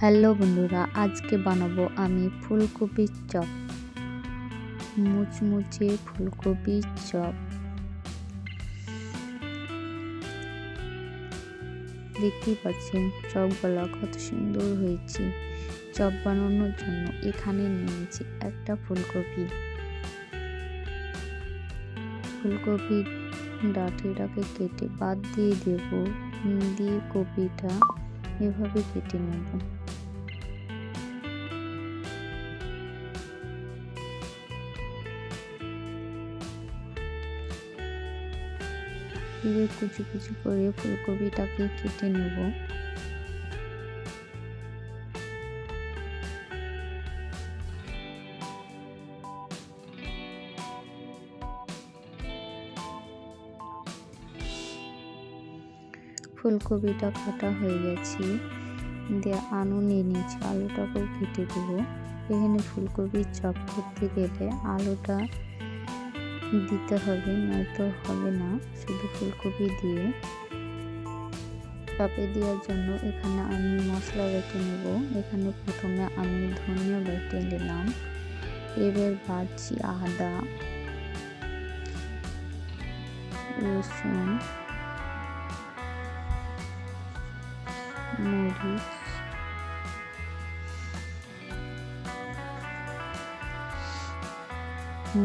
Hello বন্ধুরা, আজকে বানাবো আমি ফুলকপির চপ। মুচমুচে ফুলকপির চপ। দেখতেই পাচ্ছেন চপগুলো কত সুন্দর হয়েছে। চপ বানানোর জন্য এখানে নিয়েছি একটা ফুলকপি। ফুলকপির ডাঁটিটাকে কেটে বাদ দিয়ে দেব, দিয়ে কপিটা এভাবে কেটে নেব। এবার কুচি কুচি করে ফুলকপিটাকে কেটে নেব? ফুলকপিটা কাটা হয়ে গেছে। দিয়ে আলু নিয়ে নিয়েছি, আলুটাকেও কেটে দেবো। এখানে ফুলকপির চপ করতে গেলে আলুটা দিতে হবে, নয়তো হবে না। শুধু ফুলকপি দিয়ে চপে দেওয়ার জন্য এখানে আমি মশলা বেটে নেব। এখানে প্রথমে আমি ধনিয়া বেটে নিলাম। এবার বাড়ছি আদা, রসুন, মরিচ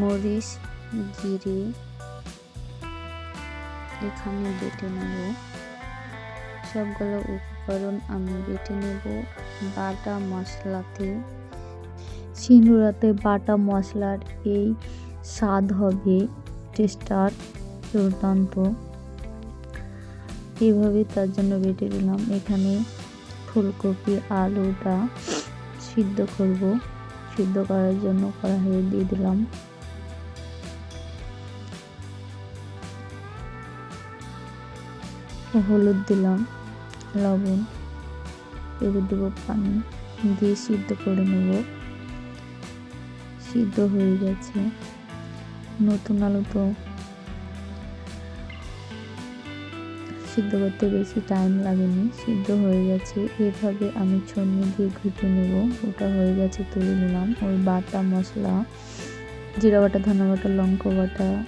মরিচ জিরে এখানে বেটে নেব। সবগুলো উপকরণ আমি বেটে নেব। বাটা মশলাতে। সিঁদুরাতে বাটা মশলার এই স্বাদ হবে, টেস্টার দুর্দান্ত। এইভাবে তার জন্য বেটে দিলাম। এখানে ফুলকপি, আলুটা সিদ্ধ করব। সিদ্ধ করার জন্য কড়াইয়ে দিয়ে দিলাম। হলুদ দিলাম, লবণ, এবার দেবো পানি, দিয়ে সিদ্ধ করে নেব। সিদ্ধ হয়ে গেছে। নতুন আলু তো সিদ্ধ করতে বেশি টাইম লাগেনি। সিদ্ধ হয়ে গেছে। এভাবে আমি ছন্নি দিয়ে ঘুটে নেব। ওটা হয়ে গেছে, তুলে নিলাম। ওই বাটা মশলা, জিরা বাটা, ধনা বাটা, লঙ্কা বাটা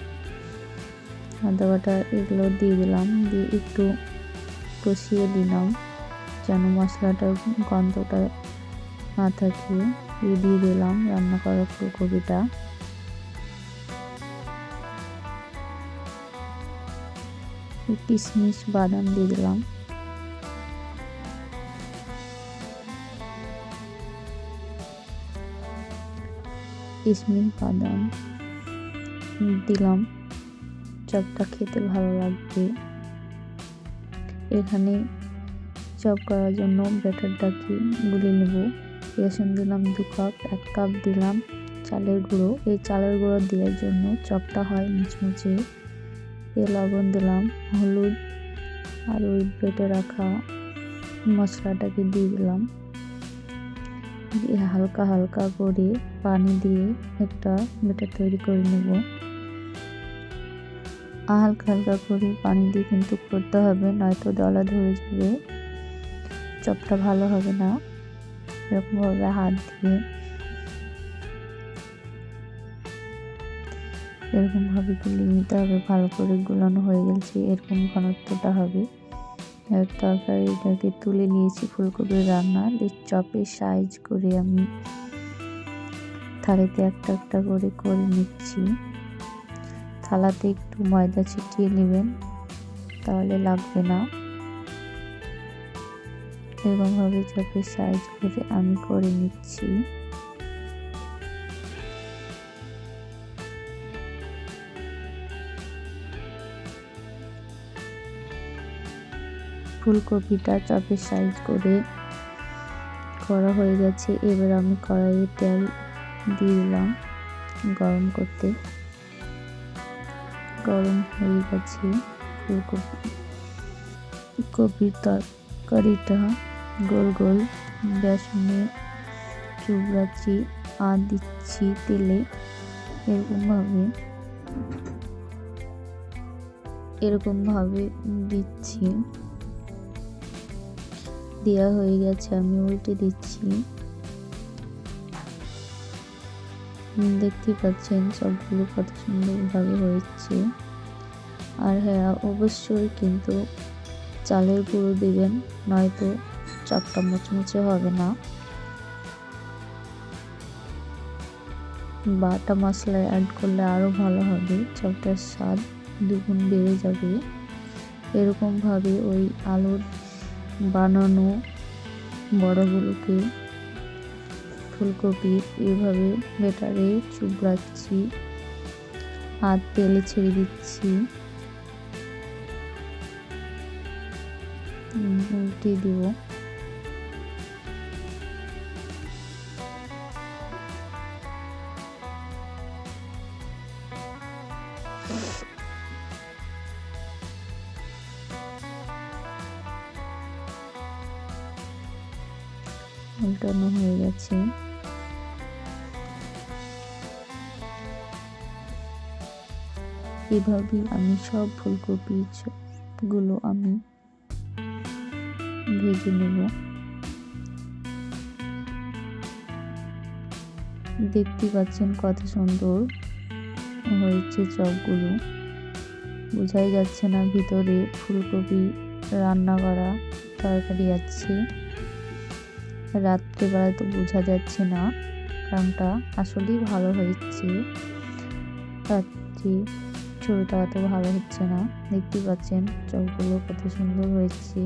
আদা বাটা এগুলো দিয়ে দিলাম, দিয়ে একটু কষিয়ে দিলাম যেন মশলাটার গন্ধটা না থাকে। দিয়ে দিলাম রান্না করা ফুলকপিটা। কিশমিশ বাদাম দিয়ে দিলাম। কিশমিশ বাদাম দিলাম। চপটা খেতে ভালো লাগবে। এখানে চপ করার জন্য ব্যাটারটাকে গুলে নেব। বেসন দিলাম দু কাপ, এক কাপ দিলাম চালের গুঁড়ো। এই চালের গুঁড়ো দেওয়ার জন্য চপটা হয় মুচমুচে। এ লবণ দিলাম, হলুদ আর ওই বেটে রাখা মশলাটাকে দিয়ে দিলাম। হালকা হালকা করে পানি দিয়ে একটা বেটার তৈরি করে নেব। হালকা হালকা করে পানি দিয়ে কিন্তু করতে হবে, নয়তো দলা ধরে যাবে। চপটা ভালো হবে না। এরকমভাবে হাত দিয়ে। এরকমভাবে গুলিয়ে নিতে হবে, ভালো করে গুলানো হয়ে গেছে, এরকম ঘনত্বটা হবে। তরকারিটাকে তুলে নিয়েছি ফুলকপির রান্না, দিয়ে চপের সাইজ করে আমি থালিতে একটা একটা করে করে নিচ্ছি। থালাতে একটু ময়দা ছিটিয়ে নেবেন, তাহলে লাগবে না। এরকমভাবে চপের সাইজ করে আমি করে নিচ্ছি। ফুলকপিটা চপের সাইজ করে করা হয়ে গেছে। এবার আমি কড়াইয়ে তেল দিয়ে দিলাম গরম করতে। গরম হয়ে গেছে। ফুলকপি, কপির তরকারিটা গোল গোল বেসনে চুবড়াচ্ছি, আর দিচ্ছি তেলে। এরকমভাবে এরকমভাবে দিচ্ছি। দেওয়া হয়ে গেছে, আমি উল্টে দিচ্ছি। দেখতে পাচ্ছেন, সবগুলো কত সুন্দরভাবে হয়েছে। আর হ্যাঁ অবশ্যই কিন্তু চালের গুঁড়ো দেবেন, নয়তো চপটা মুচমুচে হবে না। বাটা মশলা অ্যাড করলে আরও ভালো হবে চপটার স্বাদ দুগুণ বেড়ে যাবে। এরকমভাবে ওই আলুর বানানো বড়গুলোকে ফুলকপি এভাবে বেটারে চুবড়াচ্ছি। আর তেলে ছেড়ে দিচ্ছি। উল্টে দিব। উল্টানো হয়ে গেছে। এভাবেই আমি সব ফুলকপি গুলো আমি ভেজে নেব। দেখতে পাচ্ছেন কত সুন্দর হয়েছে চপগুলো। বোঝাই যাচ্ছে না ভিতরে ফুলকপি রান্না করা তরকারি আছে। রাত্রেবেলায় তো বোঝা যাচ্ছে না কারণটা আসলেই ভালো হয়েছে। রাত্রি ছবিটা অত ভালো হচ্ছে না। দেখতে পাচ্ছেন চোখগুলো কত সুন্দর হয়েছে।